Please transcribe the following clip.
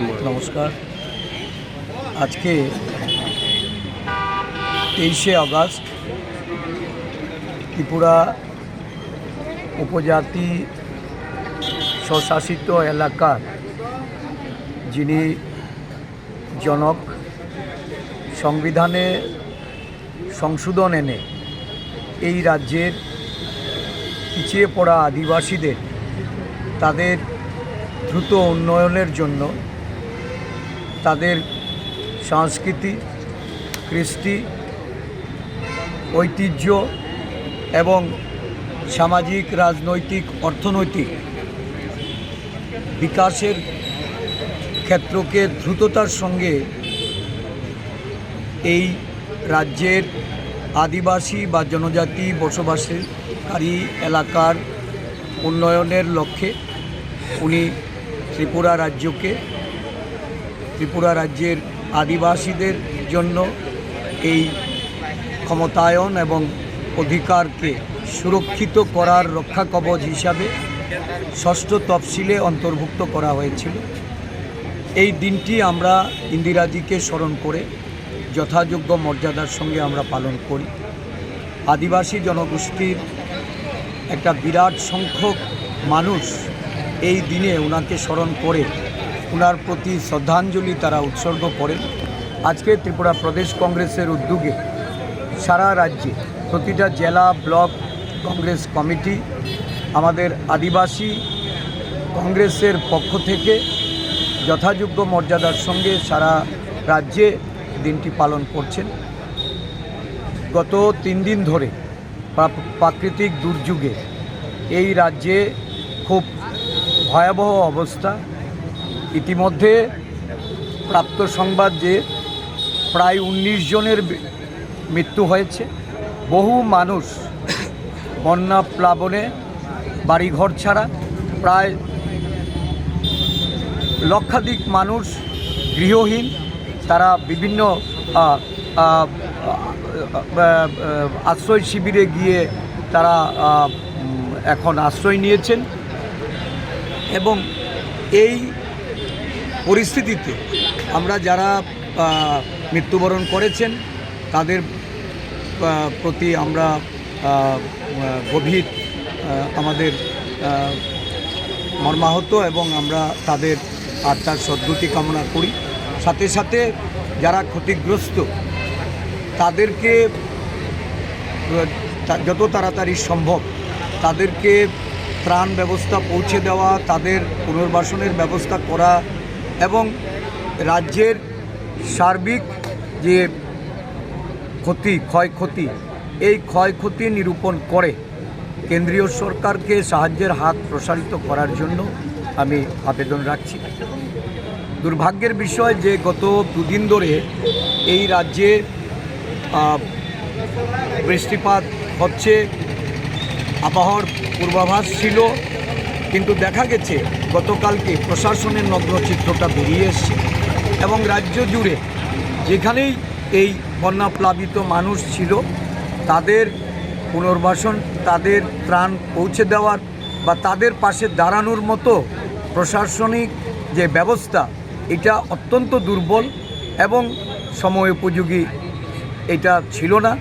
নমস্কার। আজকে তেইশে আগস্ট ত্রিপুরা উপজাতি স্বশাসিত এলাকার যিনি জনক সংবিধানে সংশোধন এনে এই রাজ্যের পিছিয়ে পড়া আদিবাসীদের তাদের দ্রুত উন্নয়নের জন্য তাদের সংস্কৃতি, কৃষ্টি, ঐতিহ্য এবং সামাজিক, রাজনৈতিক, অর্থনৈতিক বিকাশের ক্ষেত্রকে দ্রুততার সঙ্গে এই রাজ্যের আদিবাসী বা জনজাতি বসবাসকারী এলাকার উন্নয়নের লক্ষ্যে উনি ত্রিপুরা রাজ্যকে ত্রিপুরা রাজ্যের আদিবাসীদের জন্য এই ক্ষমতায়ন এবং অধিকারকে সুরক্ষিত করার রক্ষা কবচ হিসাবে ষষ্ঠ তফসিলে অন্তর্ভুক্ত করা হয়েছিল। এই দিনটি আমরা ইন্দিরাজিকে স্মরণ করে যথাযোগ্য মর্যাদার সঙ্গে আমরা পালন করি। আদিবাসী জনগোষ্ঠীর একটা বিরাট সংখ্যক মানুষ এই দিনে ওনাকে স্মরণ করে ওনার প্রতি শ্রদ্ধাঞ্জলি তারা উৎসর্গ করেন। আজকে ত্রিপুরা প্রদেশ কংগ্রেসের উদ্যোগে সারা রাজ্যে প্রতিটা জেলা, ব্লক, কংগ্রেস কমিটি, আমাদের আদিবাসী কংগ্রেসের পক্ষ থেকে যথাযোগ্য মর্যাদার সঙ্গে সারা রাজ্যে দিনটি পালন করছেন। গত তিন দিন ধরে প্রাকৃতিক দুর্যোগে এই রাজ্যে খুব ভয়াবহ অবস্থা। ইতিমধ্যে প্রাপ্ত সংবাদ যে প্রায় উনিশ জনের মৃত্যু হয়েছে। বহু মানুষ বন্যা প্লাবনে বাড়িঘর ছাড়া প্রায় লক্ষাধিক মানুষ গৃহহীন। তারা বিভিন্ন আশ্রয় শিবিরে গিয়ে তারা এখন আশ্রয় নিয়েছেন। এবং এই পরিস্থিতিতে আমরা যারা মৃত্যুবরণ করেছেন, তাদের প্রতি আমরা গভীর আমাদের মর্মাহত এবং আমরা তাদের আত্মার সদ্গতি কামনা করি। সাথে সাথে যারা ক্ষতিগ্রস্ত, তাদেরকে যত তাড়াতাড়ি সম্ভব তাদেরকে ত্রাণ ব্যবস্থা পৌঁছে দেওয়া, তাদের পুনর্বাসনের ব্যবস্থা করা এবং রাজ্যের সার্বিক যে ক্ষতি, ক্ষয়ক্ষতি, এই ক্ষয়ক্ষতি নিরূপণ করে কেন্দ্রীয় সরকারকে সাহায্যের হাত প্রসারিত করার জন্য আমি আবেদন রাখছি। দুর্ভাগ্যের বিষয় যে গত দুদিন ধরে এই রাজ্যে বৃষ্টিপাত হচ্ছে, আবহাওয়ার পূর্বাভাস ছিল কিন্তু দেখা গেছে গতকালকে প্রশাসনের নগ্ন চিত্রটা বেরিয়ে এসছে এবং রাজ্য জুড়ে যেখানেই এই বন্যা প্লাবিত মানুষ ছিল, তাদের পুনর্বাসন, তাদের ত্রাণ পৌঁছে দেওয়ার বা তাদের পাশে দাঁড়ানোর মতো প্রশাসনিক যে ব্যবস্থা, এটা অত্যন্ত দুর্বল এবং সময় উপযোগী এটা ছিল না।